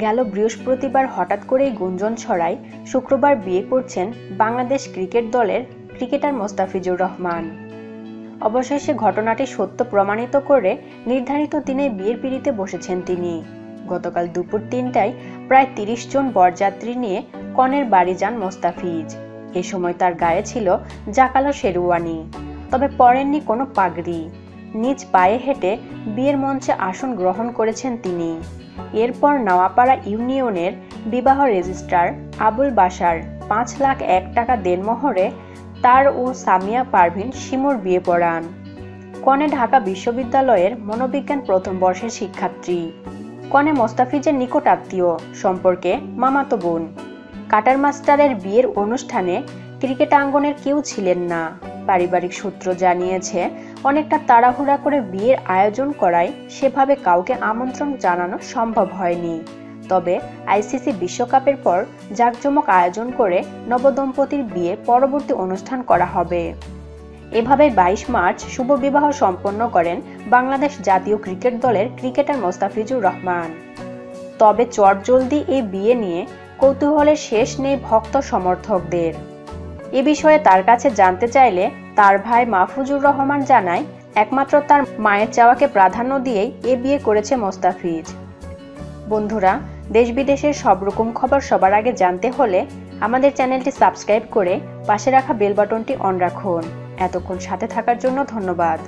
গেল বৃহস্পতিবার হঠাৎ করেই গুঞ্জন ছড়ায়, শুক্রবার বিয়ে করছেন বাংলাদেশ ক্রিকেট দলের ক্রিকেটার মোস্তাফিজুর রহমান। অবশেষে ঘটনাটি সত্য প্রমাণিত করে নির্ধারিত দিনে বিয়ের পিড়িতে বসেছেন তিনি। গতকাল দুপুর তিনটায় প্রায় তিরিশ জন বরযাত্রী নিয়ে কনের বাড়ি যান মোস্তাফিজ। এ সময় তার গায়ে ছিল জাকালো শেরওয়ানি, তবে পরেননি কোনো পাগড়ি। নিজ পায়ে হেঁটে বিয়ের মঞ্চে আসন গ্রহণ করেছেন তিনি। এরপর নওয়াপাড়া ইউনিয়নের বিবাহ রেজিস্ট্রার আবুল বাসার পাঁচ লাখ এক টাকা দেনমোহরে তার ও সামিয়া পারভিন শিমুর বিয়ে পড়ান। কনে ঢাকা বিশ্ববিদ্যালয়ের মনোবিজ্ঞান প্রথম বর্ষের শিক্ষার্থী। কনে মোস্তাফিজের নিকট আত্মীয়, সম্পর্কে মামাতো বোন। কাটার মাস্টারের বিয়ের অনুষ্ঠানে ক্রিকেট আঙ্গনের কেউ ছিলেন না। পারিবারিক সূত্র জানিয়েছে, অনেকটা তাড়াহুড়া করে বিয়ের আয়োজন করায় সেভাবে কাউকে আমন্ত্রণ জানানো সম্ভব হয়নি। তবে আইসিসি বিশ্বকাপের পর জাঁকজমক আয়োজন করে নবদম্পতির বিয়ে পরবর্তী অনুষ্ঠান করা হবে। এভাবে বাইশ মার্চ শুভ বিবাহ সম্পন্ন করেন বাংলাদেশ জাতীয় ক্রিকেট দলের ক্রিকেটার মোস্তাফিজুর রহমান। তবে চটজলদি এই বিয়ে নিয়ে কৌতূহলের শেষ নেই ভক্ত সমর্থকদের। এ বিষয়ে তার কাছে জানতে চাইলে তার ভাই মাহফুজুর রহমান জানায়, একমাত্র তার মায়ের চাওয়াকে প্রাধান্য দিয়েই এ বিয়ে করেছে মোস্তাফিজ। বন্ধুরা দেশ বিদেশের সব রকম খবর সবার আগে জানতে হলে আমাদের চ্যানেলটি সাবস্ক্রাইব করে পাশে রাখা বেল বাটনটি অন রাখুন। এতক্ষণ সাথে থাকার জন্য ধন্যবাদ।